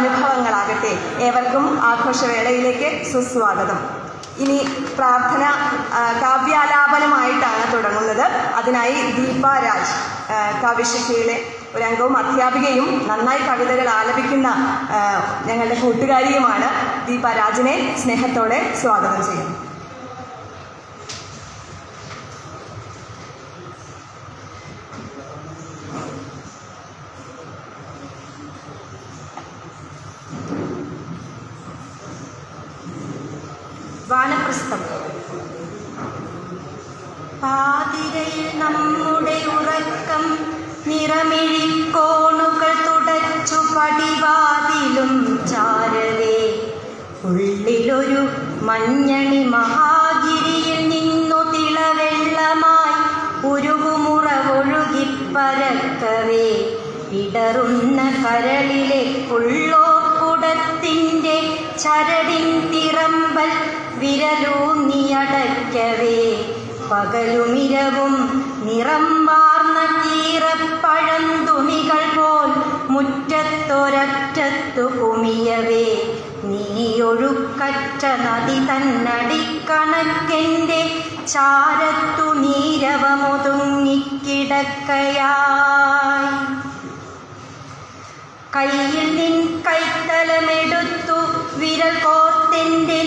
അനുഭവങ്ങളാകട്ടെ. ഏവർക്കും ആഘോഷവേളയിലേക്ക് സുസ്വാഗതം. ഇനി പ്രാർത്ഥന കാവ്യാലാപനമായിട്ടാണ് തുടങ്ങുന്നത്. അതിനായി ദീപ രാജ് ഒരു അംഗവും അധ്യാപികയും നന്നായി കവിതകൾ ആലപിക്കുന്ന ഞങ്ങളുടെ കൂട്ടുകാരിയുമാണ് ദീപ രാജിനെ സ്നേഹത്തോടെ സ്വാഗതം ചെയ്യുന്നു. വാനപ്രസ്ഥം പാതിരയിൽ നമ്മുടെ ഉറക്കം നിറമിഴിക്കോണുകൾ തുടച്ചു പടിവാതിലും ചാരലേ ഉള്ളിലൊരു മഞ്ഞണി മഹാഗിരിയിൽ നിന്നു തിളവെള്ളമായി ഉരുകുമുറവൊഴുകിപ്പരക്കവേ ഇടറുന്ന കരളിലെ പുള്ളോക്കുടത്തിന്റെ ചരടിൻ തിറമ്പൽ വിരലൂന്നിയടയ്ക്കവേ പകലുമിരവും നിറം വാർന്ന കീറപ്പഴം തുണികൾ പോൽ മുറ്റത്തൊരറ്റത്തു കുമിയവേ നീയൊഴുക്കറ്റ നദി തന്നടിക്കണക്കെന്റെ ചാരത്തു നീരവമൊതുങ്ങിക്കിടക്കയായി. കയ്യിൽ നിൻ കൈത്തലമെടുത്തു വിരൽ കോർത്തെന്റെ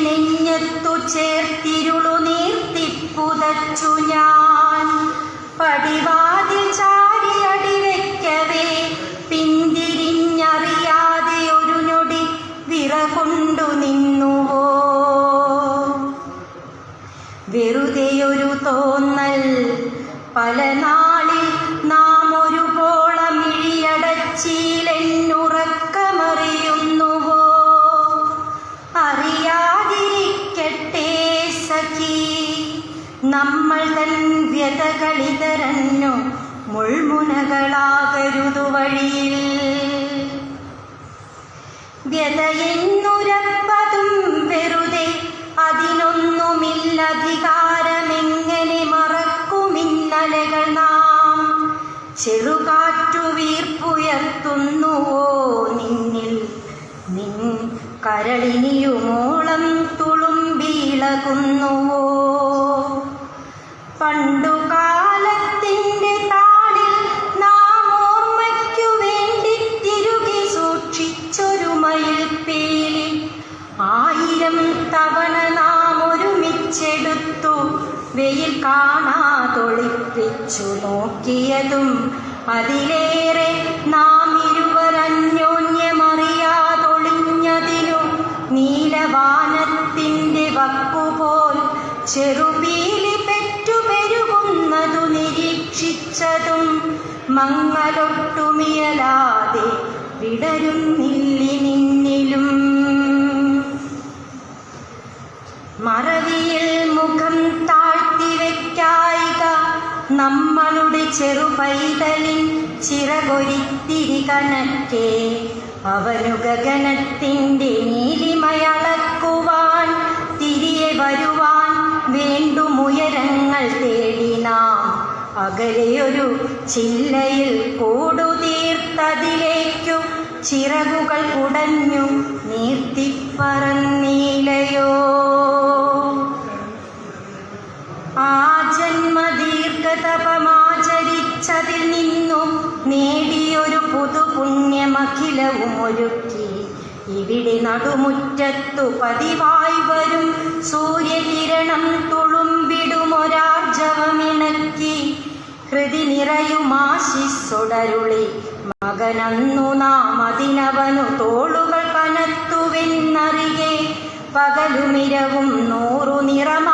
നെഞ്ഞത്തു ചേർത്തിരുളു നീർത്തിപ്പുതച്ചു ഞാൻ. പടിവാതിൽ ചാരി അടിവെക്കവേ പിന്തിരിഞ്ഞറിയാതെ ഒരു നൊടി വിറകൊണ്ടു നിന്നുവോ. വെറുതെയൊരു തോന്നൽ പല നാളിൽ നാം നമ്മൾ തൻ വ്യതകളിതരഞ്ഞു മുൾമുനകളാകരുതു വഴിയിൽ വ്യതയെന്നുരപ്പതും വെറുതെ അതിനൊന്നുമില്ലധികാരമെങ്ങനെ മറക്കുമിന്നലകൾ നാം? ചെറുകാറ്റു വീർപ്പുയർത്തുന്നുവോ നിന്നിൽ? നിൻ കരളിനിയുമോളം തുളുമ്പിളകുന്നുവോ വെയിൽ കാണാതൊളിപ്പിച്ചു നോക്കിയതും അതിലേറെ നാം ഇരുവരന്യോന്യമറിയാതൊളിഞ്ഞതിലും നീലവാനത്തിന്റെ വക്കുപോൽ ചെറുപീലി പെറ്റുപെരുകുന്നതു നിരീക്ഷിച്ചതും മങ്ങലൊട്ടുമിയലാതെ വിടരുന്നില്ലി നമ്മളുടെ ചെറു പൈതലിൻ ചിറകൊരിത്തിരി കണക്കെ അവനു ഗഗനത്തിന്റെ നീലിമയളക്കുവാൻ തിരികെ വരുവാൻ വേണ്ടുമുയരങ്ങൾ തേടി നാം. അകലെയൊരു ചില്ലയിൽ കൂടുതീർത്തതിലേക്കു ചിറകുകൾ കുടഞ്ഞു നീർത്തിപ്പറന്നീലയോ. ആ ജന്മദീർഘതപമാചരിച്ചതിൽ നിന്നും നേടിയൊരു പുതുപുണ്യമഖിലവും ഒരുക്കി ഇവിടെ നടുമുറ്റത്തു പതിവായി വരും സൂര്യകിരണം തുളുമ്പിടുമൊരാർജവമിണക്കി ഹൃതി നിറയുമാശിസ്സൊടരുളി മകനന്നു നാം അതിനവനു തോളുകൾ കനത്തുവെന്നറിയേ പകലുമിരവും നൂറു നിറമാർന്ന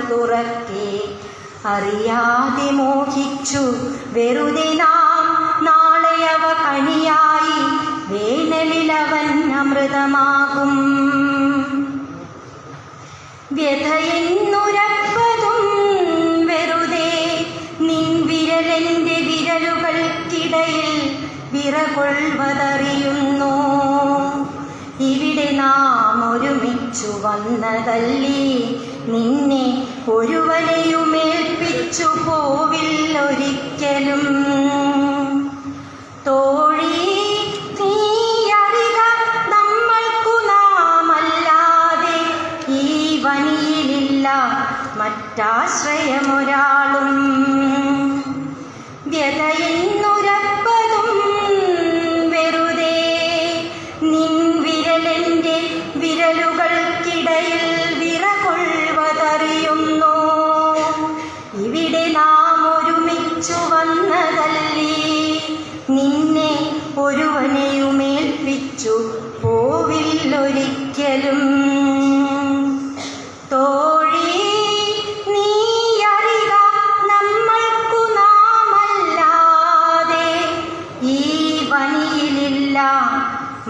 തുറക്കെ. അറിയാതെ മോഹിച്ചു. വെറുതെ നാം നാളെ അവ കനിയായി. അവൻ അമൃതമാകും. വ്യഥയെന്നുരപ്പതും വെറുതെ നിൻ വിരലെന്റെ വിരലുകൾക്കിടയിൽ വിറകൊള്ളുവതറിയുന്നു ഇവിടെ നാം ഒരുമിച്ചു വന്നതല്ലേ? നിന്നെ ഒരുവനെയുമേൽപ്പിച്ചു പോവില്ലൊരിക്കലും. തോഴി മറ്റാശ്രയമൊരാളും. വ്യതയെന്നുരപ്പതും ഒരുവനെയുമേൽപ്പിച്ചു പോവില്ലൊരിക്കലും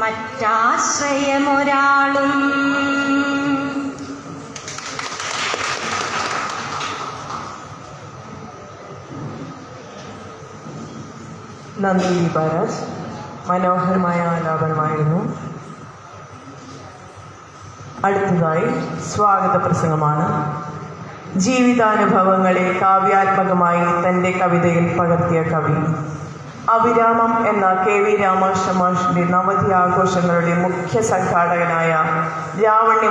മറ്റാശ്രയമൊരാളും. നന്ദി ബാരാജ് മനോഹരമായ ആലാപനമായിരുന്നു. അടുത്തതായി സ്വാഗത പ്രസംഗമാണ് ജീവിതാനുഭവങ്ങളെ കാവ്യാത്മകമായി തന്റെ കവിതയിൽ പകർത്തിയ കവി. അവിരാമം എന്ന കെ വി രാമകൃഷ്ണ മാഷിന്റെ നവതി ആഘോഷങ്ങളുടെ മുഖ്യ സംഘാടകനായ രാവണ്യ